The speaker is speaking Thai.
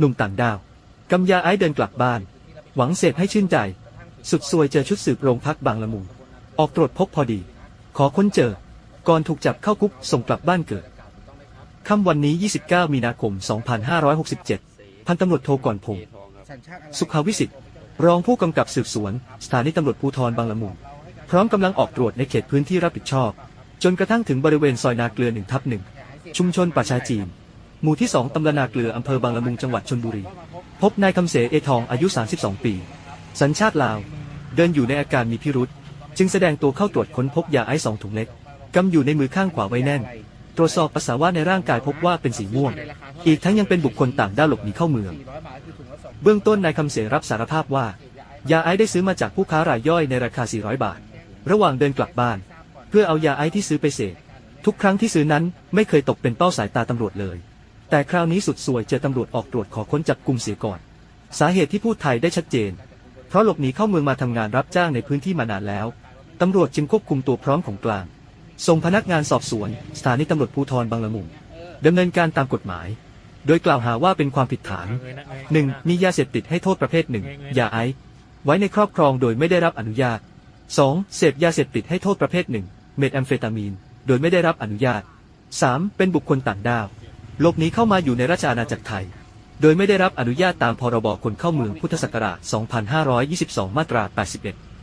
นุ่มต่างดาว กำยาไอเดินกลับบ้าน หวังเสพให้ชื่นใจ สุดซวยเจอชุดสืบโรงพักบางละมุงออกตรวจพบพอดี ขอค้นเจอ ก่อนถูกจับเข้าคุกส่งกลับบ้านเกิดค่ำวันนี้ 29 มีนาคม 2567 พันตำรวจโทก่อนพงศ์สุขาวิสิทธิ์ รองผู้กำกับสืบสวน สถานีตำรวจภูธรบางละมุงพร้อมกำลังออกตรวจในเขตพื้นที่รับผิดชอบ จนกระทั่งถึงบริเวณซอยนาเกลือหนึ่งทับหนึ่งชุมชนป่าชาจีน หมู่ที่ 2 ตำบลนาเกลือ อำเภอบางละมุง จังหวัดชนบุรี พบนายคำเสเอทอง อายุ 32 ปี สัญชาติลาว เดินอยู่ในอาการมีพิรุษ จึงแสดงตัวเข้าตรวจค้นพบยาไอซ์สองถุงเล็ก กำอยู่ในมือข้างขวาไว้แน่น ตรวจสอบปัสสาวะในร่างกายพบว่าเป็นสีม่วง อีกทั้งยังเป็นบุคคลต่างด้าวหลบหนีเข้าเมือง400บาทคือถุงละสองเบื้องต้นนายคำเสรับสารภาพว่า ยาไอซ์ได้ซื้อมาจากผู้ค้ารายย่อยในราคา 400 บาท ระหว่างเดินกลับบ้าน เพื่อเอายาไอซ์ที่ซื้อไปเสพ ทุกครั้งที่ซื้อนั้นไม่เคยตกเป็นเป้าสายตาตำรวจเลย แต่คราวนี้สุดสวยเจอตำรวจออกตรวจขอค้นจับกลุ่มเสียก่อน สาเหตุที่พูดไทยได้ชัดเจน เพราะหลบหนีเข้าเมืองมาทำงานรับจ้างในพื้นที่มานานแล้ว ตำรวจจึงควบคุมตัวพร้อมของกลาง ส่งพนักงานสอบสวน สถานีตำรวจภูธรบางละมุงดำเนินการตามกฎหมาย โดยกล่าวหาว่าเป็นความผิดฐานหนึ่งมียาเสพติดให้โทษประเภทหนึ่งยาไอซ์ไว้ในครอบครองโดยไม่ได้รับอนุญาต 2. เสพยาเสพติดให้โทษประเภทหนึ่งเมทแอมเฟตามีน โดยไม่ได้รับอนุญาต 3. เป็นบุคคลต่างด้าว ลบหนีเข้ามาอยู่ในราชอาณาจักรไทย โดยไม่ได้รับอนุญาตตามพรบคนเข้าเมืองพุทธศักราช 2522 มาตรา 81